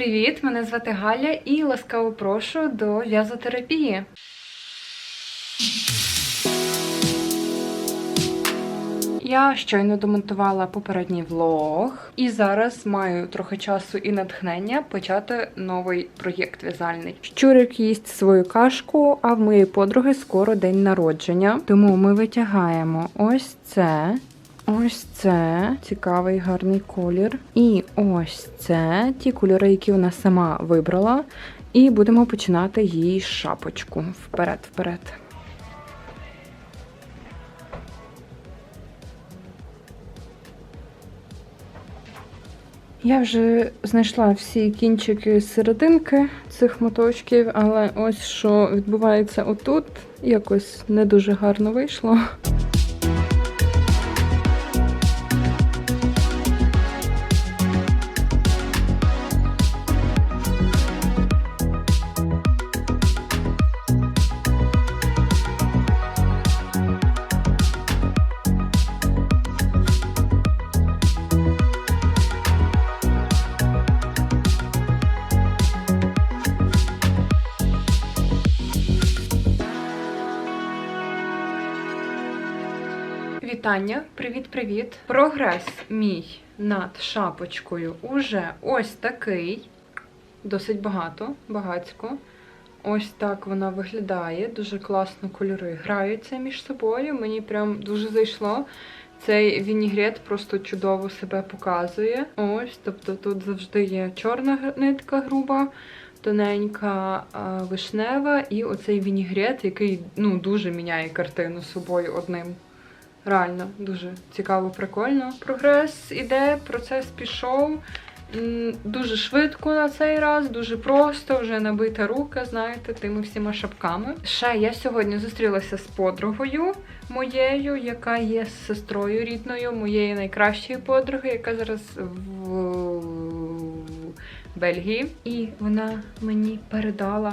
Привіт! Мене звати Галя і ласкаво прошу до в'язотерапії. Я щойно домонтувала попередній влог, і зараз маю трохи часу і натхнення почати новий проєкт в'язальний. Щурик їсть свою кашку, а в моєї подруги скоро день народження. Тому ми витягаємо ось це. Ось це цікавий гарний колір. І ось це ті кольори, які вона сама вибрала. І будемо починати їй шапочку. Вперед, вперед. Я вже знайшла всі кінчики серединки цих моточків, але ось що відбувається отут, якось не дуже гарно вийшло. Вітання, привіт-привіт. Прогрес мій над шапочкою уже ось такий. Досить багато, багацько. Ось так вона виглядає. Дуже класно кольори граються між собою. Мені прям дуже зайшло. Цей вінігрет просто чудово себе показує. Ось, тобто тут завжди є чорна нитка груба, тоненька вишнева, і оцей вінігрет, який ну, дуже міняє картину собою одним. Реально дуже цікаво, прикольно. Прогрес іде, процес пішов. Дуже швидко на цей раз, дуже просто, вже набита рука, знаєте, тими всіма шапками. Ще я сьогодні зустрілася з подругою моєю, яка є сестрою рідною моєї найкращої подруги, яка зараз в Бельгії. І вона мені передала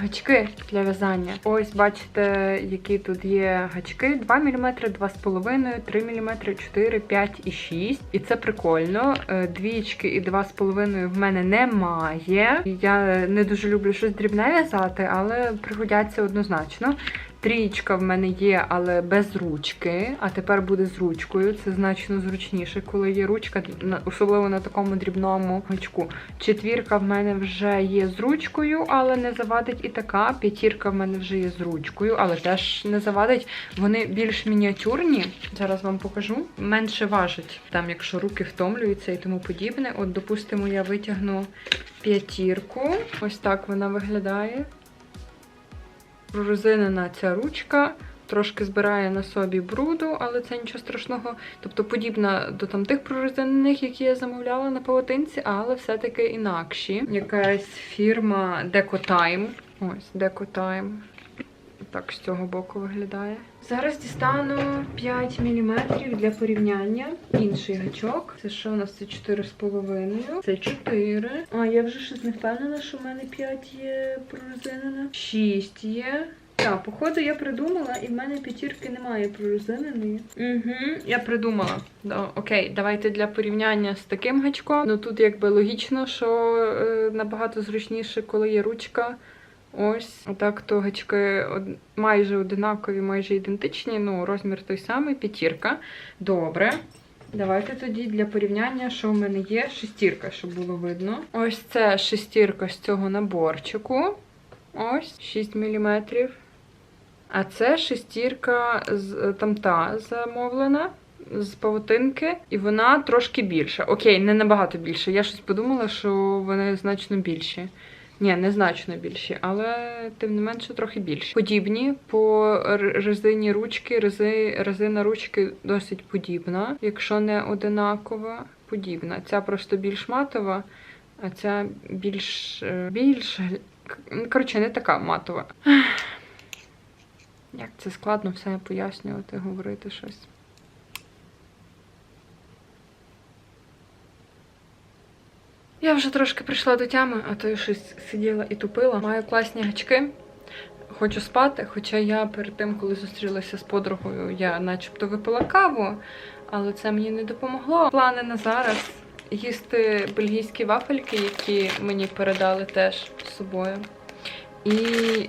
Гачки для в'язання. Ось бачите, які тут є гачки: 2 мм, 2,5, 3 мм, 4, 5 і 6. І це прикольно. Е, Двічки і 2,5 в мене немає. Я не дуже люблю щось дрібне в'язати, але пригодяться однозначно. Трієчка в мене є, але без ручки. А тепер буде з ручкою. Це значно зручніше, коли є ручка, особливо на такому дрібному гачку. Четвірка в мене вже є з ручкою, але не завадить і така. П'ятірка в мене вже є з ручкою, але теж не завадить. Вони більш мініатюрні. Зараз вам покажу. Менше важать, там, якщо руки втомлюються і тому подібне. От, допустимо, я витягну п'ятірку. Ось так вона виглядає. Прорезинена ця ручка. Трошки збирає на собі бруду, але це нічого страшного. Тобто подібна до там тих прорезинених, які я замовляла на павутинці, але все-таки інакші. Якась фірма Decotime. Ось Decotime. Так з цього боку виглядає. Зараз дістану 5 мм для порівняння. Інший гачок. Це що у нас це 4,5. Це 4. А, я вже щось не впевнена, що в мене 5 є прорезинена. 6 є. Так, походу я придумала, і в мене п'ятірки немає прорезиненої. Угу, я придумала. Окей, давайте для порівняння з таким гачком. Ну тут якби логічно, що е, набагато зручніше, коли є ручка. Ось, отак то гачки од- майже одинакові, майже ідентичні. Ну, розмір той самий, п'ятірка. Добре. Давайте тоді для порівняння, що в мене є, шестірка, щоб було видно. Ось це шестірка з цього наборчику. Ось 6 мм. А це шестірка з там та замовлена з павутинки, і вона трошки більша. Окей, не набагато більше. Я щось подумала, що вони значно більші. Ні, не значно більші, але тим не менше трохи більші. Подібні по резині ручки, рези, резина ручки досить подібна, якщо не одинакова, подібна. Ця просто більш матова, а ця більш е, більш коротше, не така матова. Як це складно все пояснювати, говорити щось. Я вже трошки прийшла до тями, а то я щось сиділа і тупила. Маю класні гачки. Хочу спати, хоча я перед тим, коли зустрілася з подругою, я начебто випила каву, але це мені не допомогло. Плани на зараз. їсти бельгійські вафельки, які мені передали теж з собою. І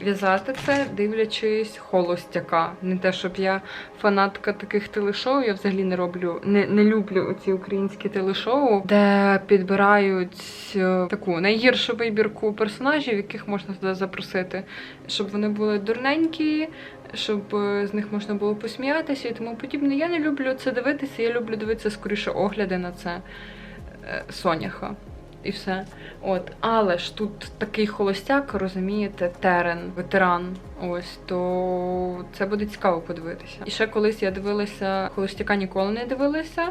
в'язати це, дивлячись холостяка. Не те, щоб я фанатка таких телешоу, я взагалі не роблю, не, не люблю ці українські телешоу, де підбирають е, таку найгіршу вибірку персонажів, яких можна туди запросити, щоб вони були дурненькі, щоб е, з них можна було посміятися і тому подібне. Я не люблю це дивитися, я люблю дивитися скоріше огляди на це е, Соняха. І все. От, але ж тут такий холостяк, розумієте, терен, ветеран. Ось то це буде цікаво подивитися. І ще колись я дивилася холостяка ніколи не дивилася,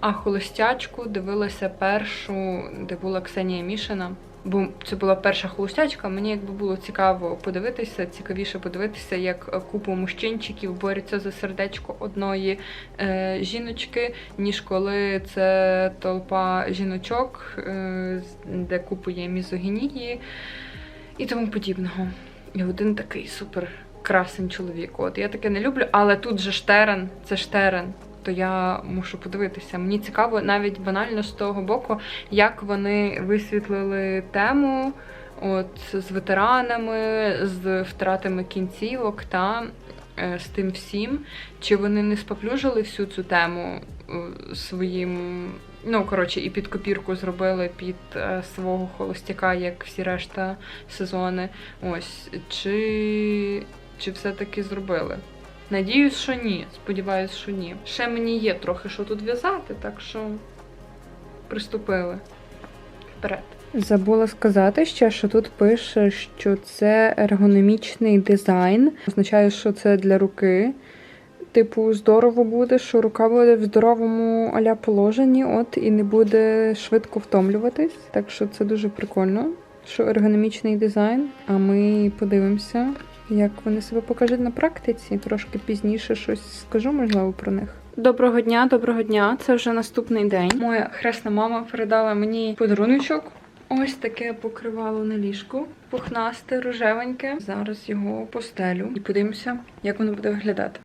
а холостячку дивилася першу, де була Ксенія Мішина. Бо це була перша холостячка. Мені якби було цікаво подивитися, цікавіше подивитися, як купа мужчинчиків борються за сердечко одної е, жіночки, ніж коли це толпа жіночок, е, де купує мізогінії і тому подібного. І один такий супер красень чоловік. От я таке не люблю, але тут же штерен, це штерен. То я мушу подивитися. Мені цікаво навіть банально з того боку, як вони висвітлили тему от з ветеранами, з втратами кінцівок та е, з тим всім. Чи вони не споплюжили всю цю тему е, своїм. Ну, коротше, і під копірку зробили під е, свого холостяка, як всі решта сезони. Ось. Чи, чи все-таки зробили? Надіюсь, що ні. Сподіваюсь, що ні. Ще мені є трохи що тут в'язати, так що приступили. Вперед. Забула сказати ще, що тут пише, що це ергономічний дизайн. Означає, що це для руки. Типу, здорово буде, що рука буде в здоровому аля положенні, от і не буде швидко втомлюватись. Так що це дуже прикольно, що ергономічний дизайн. А ми подивимося, як вони себе покажуть на практиці. Трошки пізніше щось скажу, можливо, про них. Доброго дня, доброго дня. Це вже наступний день. Моя хресна мама передала мені подаруночок. Ось таке покривало на ліжку. Пухнасте, рожевеньке. Зараз його постелю і подивимося, як воно буде виглядати.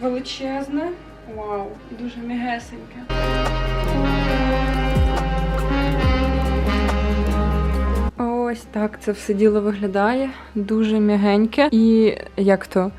Величезне. Вау, дуже м'ягесеньке. Ось так це все діло виглядає. Дуже м'ягеньке. І як то?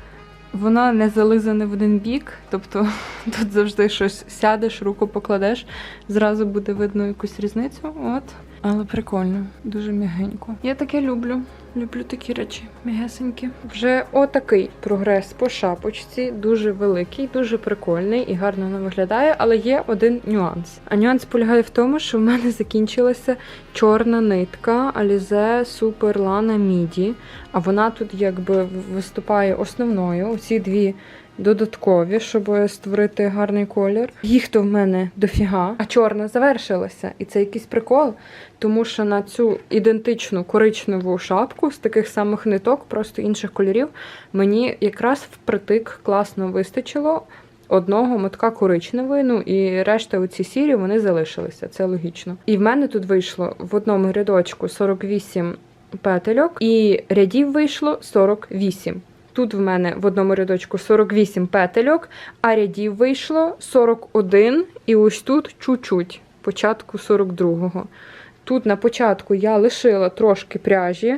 Вона не зализане в один бік, тобто тут завжди щось сядеш, руку покладеш, зразу буде видно якусь різницю. От. Але прикольно, дуже м'ягенько. Я таке люблю. Люблю такі речі, м'ягесенькі. Вже отакий прогрес по шапочці, дуже великий, дуже прикольний і гарно вона виглядає, але є один нюанс. А нюанс полягає в тому, що в мене закінчилася чорна нитка Alize Super Lana Midi, а вона тут якби виступає основною. Ці дві додаткові, щоб створити гарний колір. Їх то в мене дофіга, а чорна завершилася. І це якийсь прикол, тому що на цю ідентичну коричневу шапку з таких самих ниток, просто інших кольорів, мені якраз впритик класно вистачило. Одного мотка коричневої, ну і решта оці сірі вони залишилися, це логічно. І в мене тут вийшло в одному рядочку 48 петельок, і рядів вийшло 48. Тут в мене в одному рядочку 48 петельок, а рядів вийшло 41, і ось тут чуть-чуть, початку 42-го. Тут на початку я лишила трошки пряжі,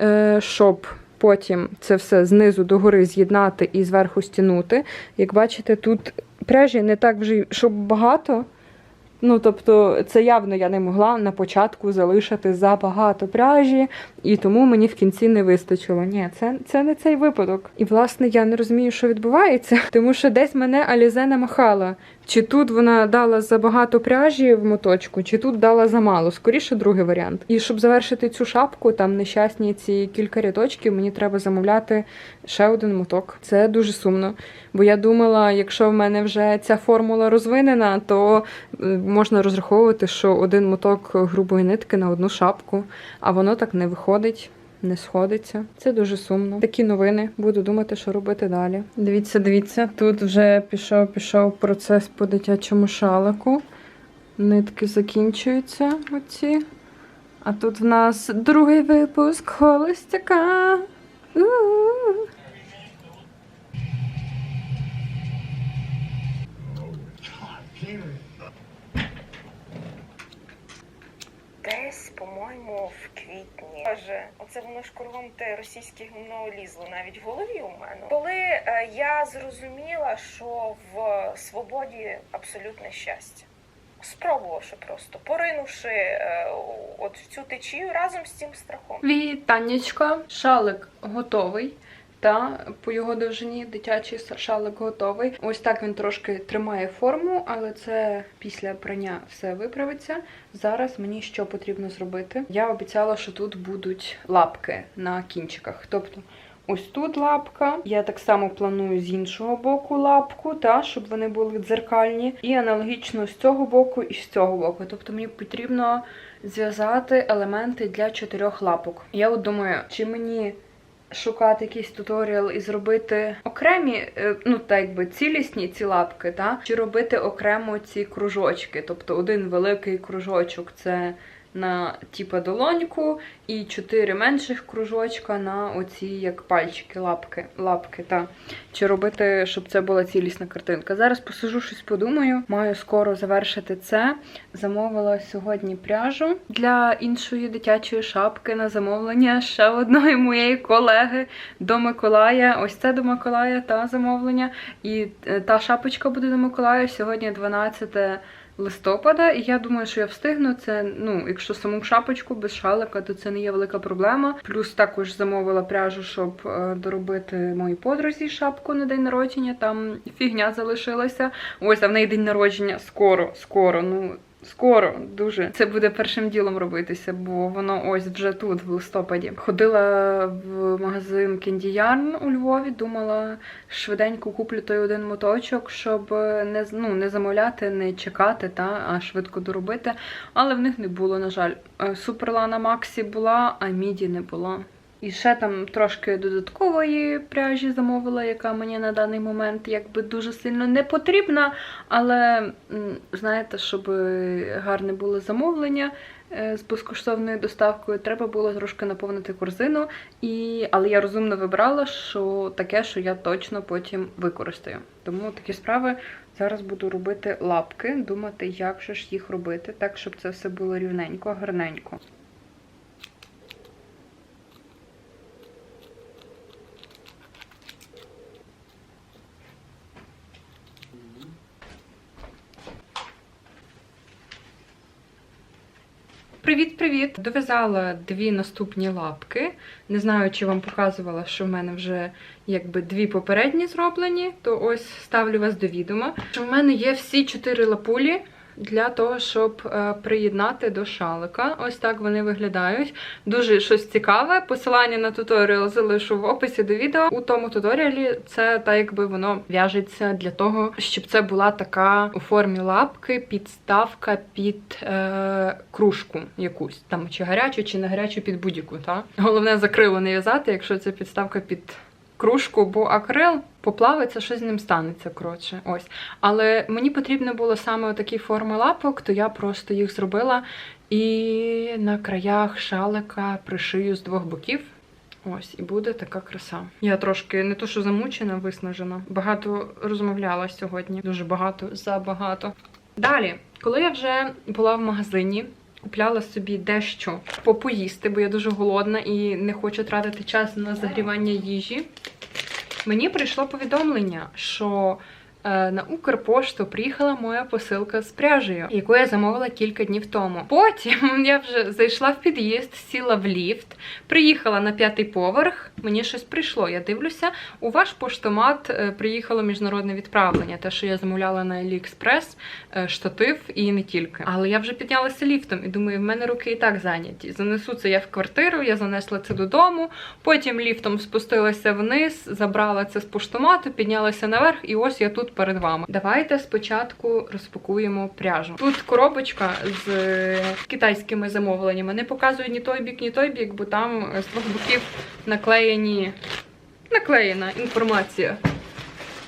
е, щоб потім це все знизу до гори з'єднати і зверху стягнути. Як бачите, тут пряжі не так вже, щоб багато. Ну, тобто, це явно я не могла на початку залишити забагато пряжі, і тому мені в кінці не вистачило. Ні, це, це не цей випадок. І власне я не розумію, що відбувається, тому що десь мене Алізе намахала. Чи тут вона дала забагато пряжі в моточку, чи тут дала замало. Скоріше другий варіант. І щоб завершити цю шапку, там нещасні ці кілька рядочків, мені треба замовляти ще один моток. Це дуже сумно. Бо я думала, якщо в мене вже ця формула розвинена, то е, можна розраховувати, що один моток грубої нитки на одну шапку, а воно так не виходить не сходиться. Це дуже сумно. Такі новини. Буду думати, що робити далі. Дивіться, дивіться, тут вже пішов, пішов процес по дитячому шалику. Нитки закінчуються. оці. А тут в нас другий випуск холостяка. Десь, по-моєму, в Боже, оце воно ж кругом те російське гімно лізло навіть в голові у мене. Коли е, я зрозуміла, що в свободі абсолютне щастя. Спробувавши просто, поринувши е, от в цю течію разом з цим страхом. Вітаннячко, шалик готовий. Та по його довжині дитячий шалик готовий. Ось так він трошки тримає форму, але це після прання все виправиться. Зараз мені що потрібно зробити? Я обіцяла, що тут будуть лапки на кінчиках. Тобто, ось тут лапка. Я так само планую з іншого боку лапку, та щоб вони були дзеркальні. І аналогічно з цього боку і з цього боку. Тобто мені потрібно зв'язати елементи для чотирьох лапок. Я от думаю, чи мені шукати якийсь туторіал і зробити окремі, е, ну так якби цілісні ці лапки, та? чи робити окремо ці кружочки. Тобто один великий кружочок це на типа долоньку, і чотири менших кружочка на оці як пальчики, лапки, лапки, та. Чи робити, щоб це була цілісна картинка. Зараз посижу щось подумаю. Маю скоро завершити це. Замовила сьогодні пряжу для іншої дитячої шапки на замовлення ще одної моєї колеги до Миколая. Ось це до Миколая та замовлення. І е, та шапочка буде до Миколая сьогодні 12 листопада. І я думаю, що я встигну це. Ну, якщо саму шапочку без шалика, то це не є велика проблема. Плюс також замовила пряжу, щоб е, доробити моїй подрузі шапку на день народження. Там фігня залишилася. Ось, а в неї день народження скоро, скоро. Ну. Скоро дуже це буде першим ділом робитися, бо воно ось вже тут, в листопаді. Ходила в магазин Yarn у Львові, думала швиденько куплю той один моточок, щоб не з- ну, не замовляти, не чекати, та а швидко доробити. Але в них не було, на жаль. Е, Суперлана Максі була, а міді не було. І ще там трошки додаткової пряжі замовила, яка мені на даний момент якби дуже сильно не потрібна. Але знаєте, щоб гарне було замовлення е, з безкоштовною доставкою, треба було трошки наповнити корзину. І... Але я розумно вибрала, що таке, що я точно потім використаю. Тому такі справи зараз буду робити лапки, думати, як же ж їх робити, так, щоб це все було рівненько, гарненько. Привіт-привіт! Дов'язала дві наступні лапки. Не знаю, чи вам показувала, що в мене вже якби дві попередні зроблені, то ось ставлю вас до відома. Що в мене є всі чотири лапулі для того, щоб е, приєднати до шалика. Ось так вони виглядають. Дуже щось цікаве. Посилання на туторіал залишу в описі до відео. У тому туторіалі це так, якби воно в'яжеться для того, щоб це була така у формі лапки підставка під е, кружку якусь там, чи гарячу, чи не гарячу під будь-яку. Головне закрило не в'язати, якщо це підставка під. Кружку, бо акрил поплавиться, що з ним станеться, коротше. Ось. Але мені потрібно було саме такі форми лапок, то я просто їх зробила і на краях шалика пришию з двох боків. Ось, і буде така краса. Я трошки не то, що замучена, виснажена. Багато розмовляла сьогодні. Дуже багато, забагато. Далі, коли я вже була в магазині, купляла собі дещо попоїсти, бо я дуже голодна і не хочу тратити час на загрівання їжі. Мені прийшло повідомлення, що на Укрпошту приїхала моя посилка з пряжею, яку я замовила кілька днів тому. Потім я вже зайшла в під'їзд, сіла в ліфт, приїхала на п'ятий поверх. Мені щось прийшло. Я дивлюся, у ваш поштомат е, приїхало міжнародне відправлення, те, що я замовляла на AliExpress, е, штатив і не тільки. Але я вже піднялася ліфтом і думаю, в мене руки і так зайняті. Занесу це я в квартиру, я занесла це додому. Потім ліфтом спустилася вниз, забрала це з поштомату, піднялася наверх, і ось я тут перед вами. Давайте спочатку розпакуємо пряжу. Тут коробочка з китайськими замовленнями. Не показую ні той бік, ні той бік, бо там з двох боків наклеєні наклеєна інформація.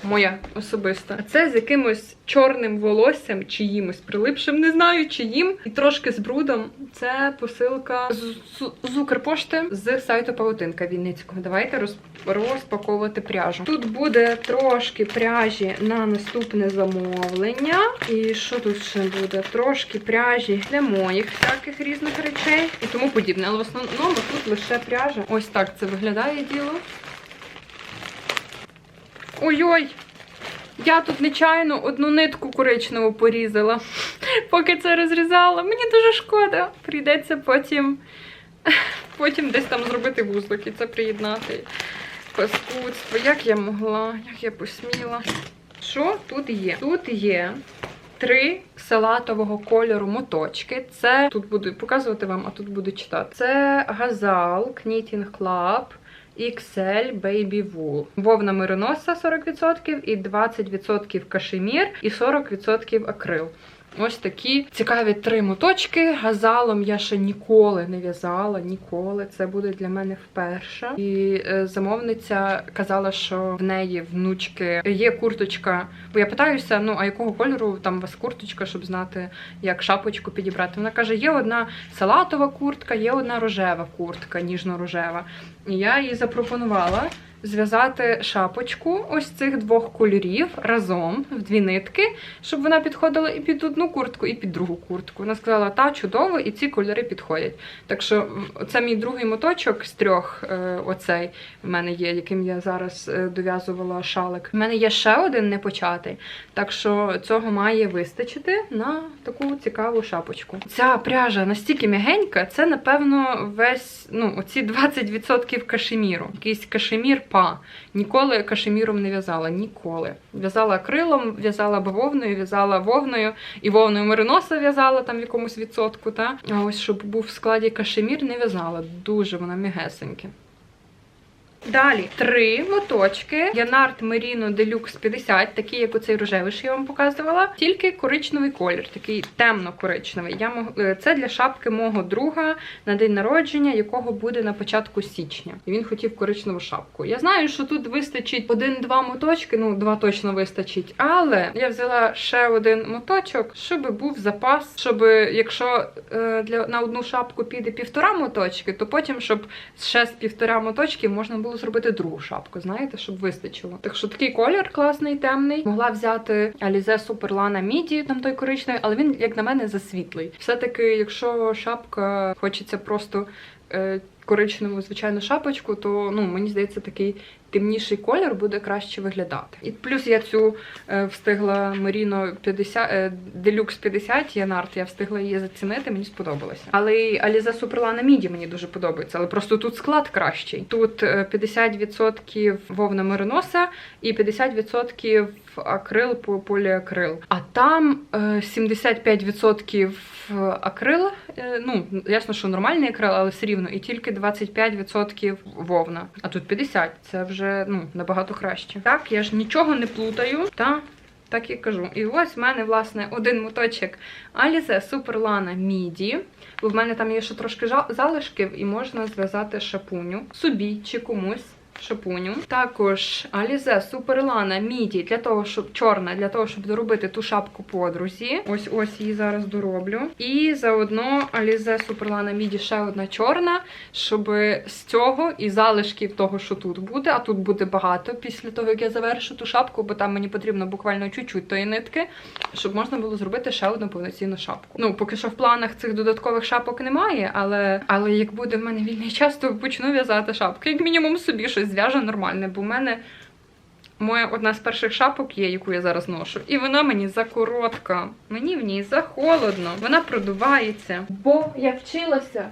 Моя особиста. Це з якимось чорним волоссям, чиїмось прилипшим, не знаю чиїм, і трошки з брудом. Це посилка з, з, з Укрпошти з сайту Павутинка Вінницького. Давайте роз, розпаковувати пряжу. Тут буде трошки пряжі на наступне замовлення. І що тут ще буде? Трошки пряжі для моїх всяких різних речей і тому подібне. Але в основному тут лише пряжа. Ось так це виглядає діло. Ой-ой! Я тут нечайно одну нитку коричневу порізала, поки це розрізала. Мені дуже шкода. Прийдеться потім, потім десь там зробити вузлик і це приєднати. Паскудство. Як я могла, як я посміла. Що тут є? Тут є три салатового кольору моточки. Це тут буду показувати вам, а тут буду читати. Це газал, Knitting Club. XL Baby Wool. Вовна мироноса 40% і 20% кашемір і 40% акрил. Ось такі цікаві три моточки. Газалом я ще ніколи не в'язала, ніколи. Це буде для мене вперше. І е, замовниця казала, що в неї внучки є курточка. Бо я питаюся, ну а якого кольору там у вас курточка, щоб знати, як шапочку підібрати. Вона каже: є одна салатова куртка, є одна рожева куртка, ніжно-рожева. І я їй запропонувала зв'язати шапочку ось цих двох кольорів разом в дві нитки, щоб вона підходила і під одну куртку, і під другу куртку. Вона сказала, та чудово, і ці кольори підходять. Так що це мій другий моточок з трьох, е, оцей в мене є, яким я зараз е, дов'язувала шалик. У мене є ще один непочатий, так що цього має вистачити на таку цікаву шапочку. Ця пряжа настільки м'ягенька, це напевно весь ну оці 20% кашеміру. Якийсь кашемір па. Ніколи кашеміром не в'язала. Ніколи. В'язала крилом, в'язала бавовною, в'язала вовною і вовною мериноса в'язала там в якомусь відсотку. Та? А ось щоб був в складі кашемір, не в'язала. Дуже вона м'ягесеньке. Далі три моточки Янарт Merino Deluxe 50, такі, як оцей рожевий, що я вам показувала. Тільки коричневий колір, такий темно-коричневий. Мог... е, Це для шапки мого друга на день народження, якого буде на початку січня. І він хотів коричневу шапку. Я знаю, що тут вистачить один-два моточки, ну два точно вистачить. Але я взяла ще один моточок, щоб був запас, щоб якщо е, для на одну шапку піде півтора моточки, то потім, щоб ще з півтора моточків можна було зробити другу шапку, знаєте, щоб вистачило. Так що такий колір класний, темний. Могла взяти Alize Superlana Midi, там той коричневий, але він, як на мене, засвітлий. Все-таки, якщо шапка хочеться просто. е, Коричневу звичайну шапочку, то ну мені здається, такий темніший колір буде краще виглядати. І плюс я цю е, встигла Merino 50, е, Deluxe 50 Янарт, я встигла її зацінити, мені сподобалося. Але і Alize Superlana Midi мені дуже подобається, але просто тут склад кращий. Тут е, 50% вовна мериноса і 50% акрил по поліакрил. А там е, 75% акрил, е, ну ясно, що нормальний акрил, але все рівно, і тільки 25% вовна. А тут 50%. Це вже ну набагато краще. Так, я ж нічого не плутаю, та так і кажу. І ось в мене, власне, один моточок Alize Superlana Midi. Бо в мене там є ще трошки залишків, і можна зв'язати шапуню собі чи комусь. Шапуню. Також Alize Superlana Midi для того, щоб чорна, для того, щоб доробити ту шапку подрузі. Ось ось її зараз дороблю. І заодно Alize Superlana Midi ще одна чорна, щоб з цього і залишків того, що тут буде, а тут буде багато після того, як я завершу ту шапку, бо там мені потрібно буквально чуть-чуть тої нитки, щоб можна було зробити ще одну повноцінну шапку. Ну, поки що в планах цих додаткових шапок немає, але, але як буде в мене вільний час, то почну в'язати шапки. Як мінімум собі щось зв'яжу нормальне, бо в мене моя одна з перших шапок є, яку я зараз ношу. І вона мені закоротка. Мені в ній захолодно. Вона продувається. Бо я вчилася.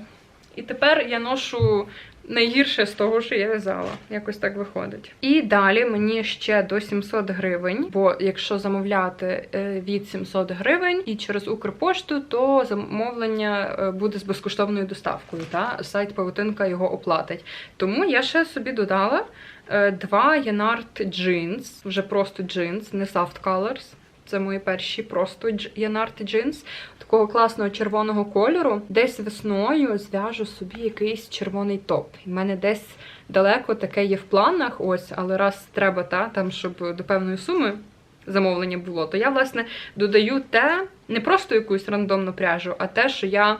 І тепер я ношу найгірше з того, що я в'язала. Якось так виходить. І далі мені ще до 700 гривень. Бо якщо замовляти е, від 700 гривень і через Укрпошту, то замовлення е, буде з безкоштовною доставкою. Та сайт Павутинка його оплатить. Тому я ще собі додала е, два Янарт джинс, вже просто джинс, не soft colors. Це мої перші просто янарти джинс такого класного червоного кольору. Десь весною зв'яжу собі якийсь червоний топ. У мене десь далеко таке є в планах. Ось, але раз треба та там, щоб до певної суми замовлення було, то я власне додаю те, не просто якусь рандомну пряжу, а те, що я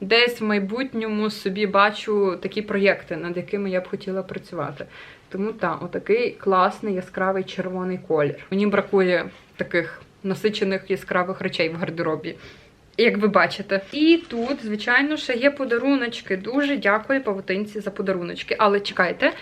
десь в майбутньому собі бачу такі проєкти, над якими я б хотіла працювати. Тому так, отакий класний яскравий червоний колір. Мені бракує таких насичених яскравих речей в гардеробі. Як ви бачите, і тут, звичайно, ще є подаруночки. Дуже дякую павутинці за подаруночки. Але чекайте,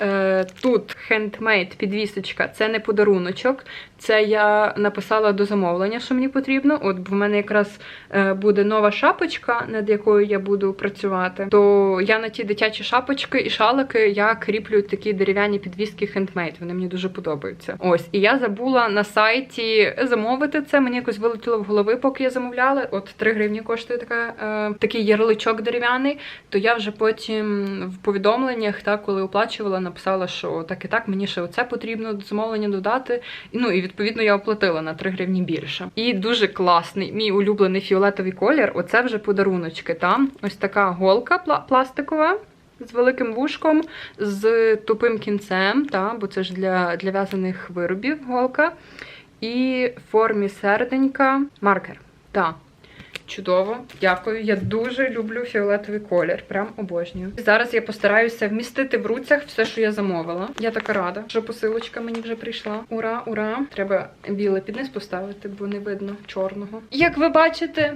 е, тут хендмейд підвісочка це не подаруночок. Це я написала до замовлення, що мені потрібно. От в мене якраз е, буде нова шапочка, над якою я буду працювати. То я на ті дитячі шапочки і шалики я кріплю такі дерев'яні підвіски хендмейд. Вони мені дуже подобаються. Ось, і я забула на сайті замовити це. Мені якось вилетіло в голови, поки я замовляла. От 3 гривні коштує така, е, такий ярличок дерев'яний. То я вже потім в повідомленнях, так, коли оплачувала, написала, що так і так, мені ще оце потрібно до замовлення додати. Ну і відповідно я оплатила на 3 гривні більше. І дуже класний, мій улюблений фіолетовий колір. Оце вже подаруночки. Там ось така голка пла- пластикова. З великим вушком, з тупим кінцем, та, бо це ж для, для в'язаних виробів голка. І в формі серденька маркер. Так. Чудово, дякую. Я дуже люблю фіолетовий колір. Прям обожнюю. Зараз я постараюся вмістити в руцях все, що я замовила. Я така рада, що посилочка мені вже прийшла. Ура, ура! Треба біле під низ поставити, бо не видно чорного. Як ви бачите.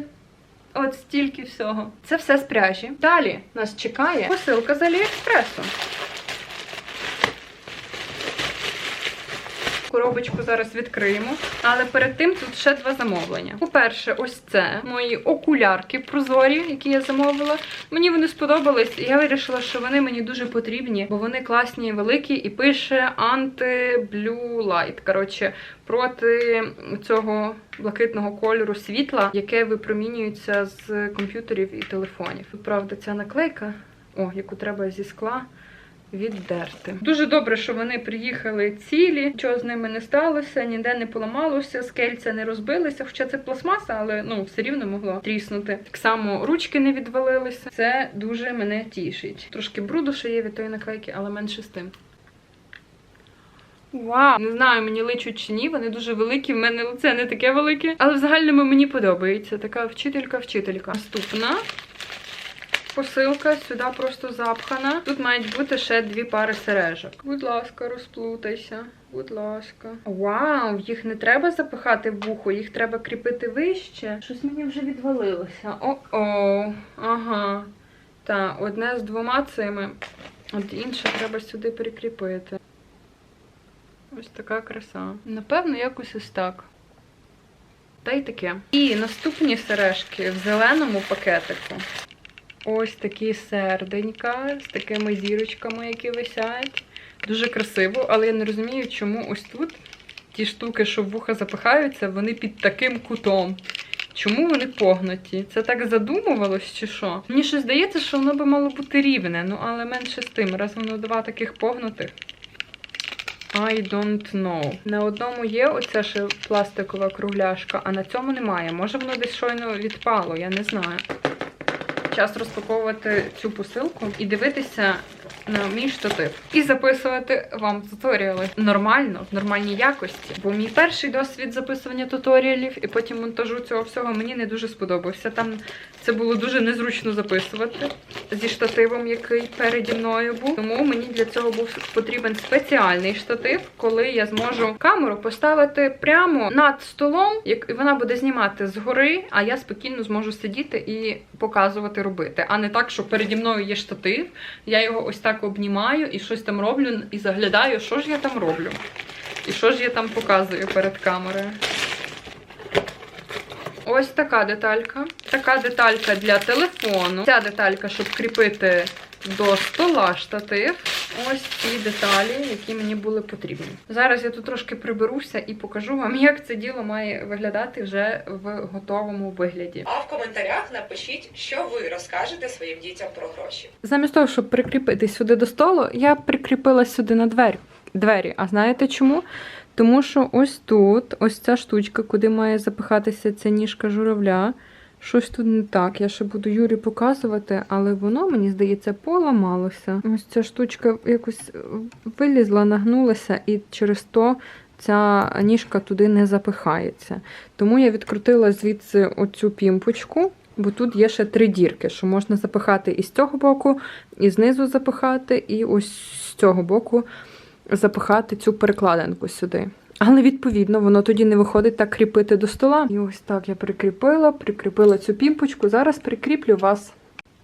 От стільки всього. Це все з пряжі. Далі нас чекає посилка з Аліекспресу. Коробочку зараз відкриємо. Але перед тим тут ще два замовлення. По-перше, ось це мої окулярки прозорі, які я замовила. Мені вони сподобались, і я вирішила, що вони мені дуже потрібні, бо вони класні великі, і пише анти-blue light. Коротше, проти цього блакитного кольору світла, яке випромінюється з комп'ютерів і телефонів. Правда, ця наклейка, о, яку треба зі скла. Віддерти. Дуже добре, що вони приїхали цілі, нічого з ними не сталося, ніде не поламалося, скельця не розбилися, хоча це пластмаса, але ну все рівно могло тріснути. Так само ручки не відвалилися. Це дуже мене тішить. Трошки бруду ще є від тої наклейки, але менше з тим. Вау! Не знаю, мені личуть чи ні, вони дуже великі. В мене лице не таке велике, але в загальному мені подобається. Така вчителька-вчителька. Наступна посилка сюди просто запхана. Тут мають бути ще дві пари сережок. Будь ласка, розплутайся. Будь ласка. Вау, їх не треба запихати в вухо, їх треба кріпити вище. Щось мені вже відвалилося. О-о, ага. Так, одне з двома цими, от інше треба сюди прикріпити. Ось така краса. Напевно, якось ось так. Та й таке. І наступні сережки в зеленому пакетику. Ось такі серденька з такими зірочками, які висять. Дуже красиво, але я не розумію, чому ось тут ті штуки, що в вуха запихаються, вони під таким кутом. Чому вони погнуті? Це так задумувалось чи що? Мені щось здається, що воно би мало бути рівне, ну але менше з тим, раз воно два таких погнутих. I don't know. На одному є оця ще пластикова кругляшка, а на цьому немає. Може воно десь щойно відпало, я не знаю. Час розпаковувати цю посилку і дивитися на мій штатив. І записувати вам туторіали нормально, в нормальній якості. Бо мій перший досвід записування туторіалів і потім монтажу цього всього мені не дуже сподобався. Там це було дуже незручно записувати зі штативом, який переді мною був. Тому мені для цього був потрібен спеціальний штатив, коли я зможу камеру поставити прямо над столом, як вона буде знімати згори, а я спокійно зможу сидіти і показувати робити. А не так, що переді мною є штатив, я його ось так обнімаю і щось там роблю, і заглядаю, що ж я там роблю. І що ж я там показую перед камерою. Ось така деталька. Така деталька для телефону. Ця деталька, щоб кріпити до стола штатив. Ось ці деталі, які мені були потрібні. Зараз я тут трошки приберуся і покажу вам, як це діло має виглядати вже в готовому вигляді. А в коментарях напишіть, що ви розкажете своїм дітям про гроші. Замість того, щоб прикріпити сюди до столу, я прикріпила сюди на двері. Двері. А знаєте чому? Тому що ось тут, ось ця штучка, куди має запихатися ця ніжка журавля. Щось тут не так. Я ще буду Юрі показувати, але воно, мені здається, поламалося. Ось ця штучка якось вилізла, нагнулася, і через то ця ніжка туди не запихається. Тому я відкрутила звідси оцю пімпочку, бо тут є ще три дірки, що можна запихати і з цього боку, і знизу запихати, і ось з цього боку запихати цю перекладинку сюди. Але відповідно воно тоді не виходить так кріпити до стола. І ось так я прикріпила, прикріпила цю пімпочку. Зараз прикріплю вас.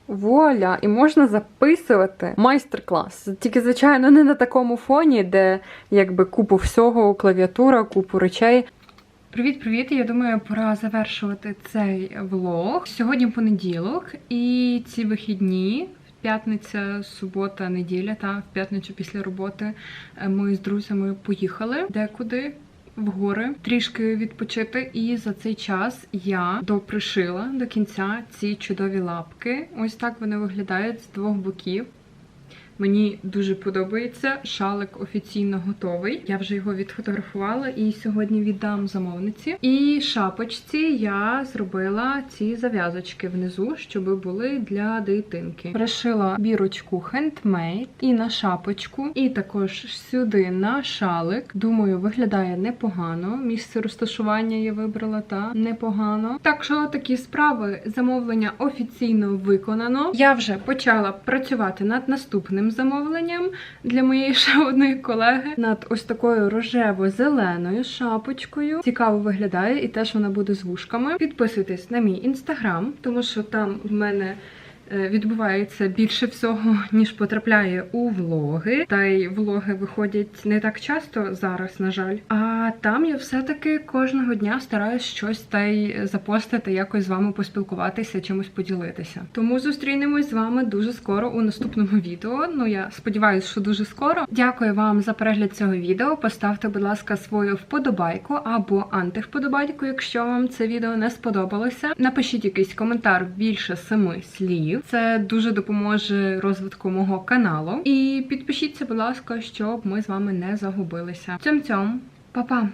Вуаля! І можна записувати майстер-клас. Тільки, звичайно, не на такому фоні, де якби купу всього, клавіатура, купу речей. Привіт-привіт! Я думаю, пора завершувати цей влог. Сьогодні понеділок, і ці вихідні. П'ятниця, субота, неділя, та в п'ятницю після роботи е, ми з друзями поїхали декуди в гори трішки відпочити. І за цей час я допришила до кінця ці чудові лапки. Ось так вони виглядають з двох боків. Мені дуже подобається. Шалик офіційно готовий. Я вже його відфотографувала і сьогодні віддам замовниці. І шапочці я зробила ці зав'язочки внизу, щоб були для дитинки. Пришила бірочку хендмейд і на шапочку, і також сюди на шалик. Думаю, виглядає непогано. Місце розташування я вибрала та непогано. Так що такі справи замовлення офіційно виконано. Я вже почала працювати над наступним замовленням для моєї ще одної колеги над ось такою рожево-зеленою шапочкою. Цікаво виглядає і теж вона буде з вушками. Підписуйтесь на мій інстаграм, тому що там в мене. Е, Відбувається більше всього, ніж потрапляє у влоги. Та й влоги виходять не так часто зараз, на жаль. А там я все-таки кожного дня стараюсь щось та й запостити, якось з вами поспілкуватися, чимось поділитися. Тому зустрінемось з вами дуже скоро у наступному відео. Ну я сподіваюся, що дуже скоро. Дякую вам за перегляд цього відео. Поставте, будь ласка, свою вподобайку або антивподобайку, якщо вам це відео не сподобалося. Напишіть якийсь коментар більше семи слів. Це дуже допоможе розвитку мого каналу. І підпишіться, будь ласка, щоб ми з вами не загубилися. Цьом-цьом, па-па!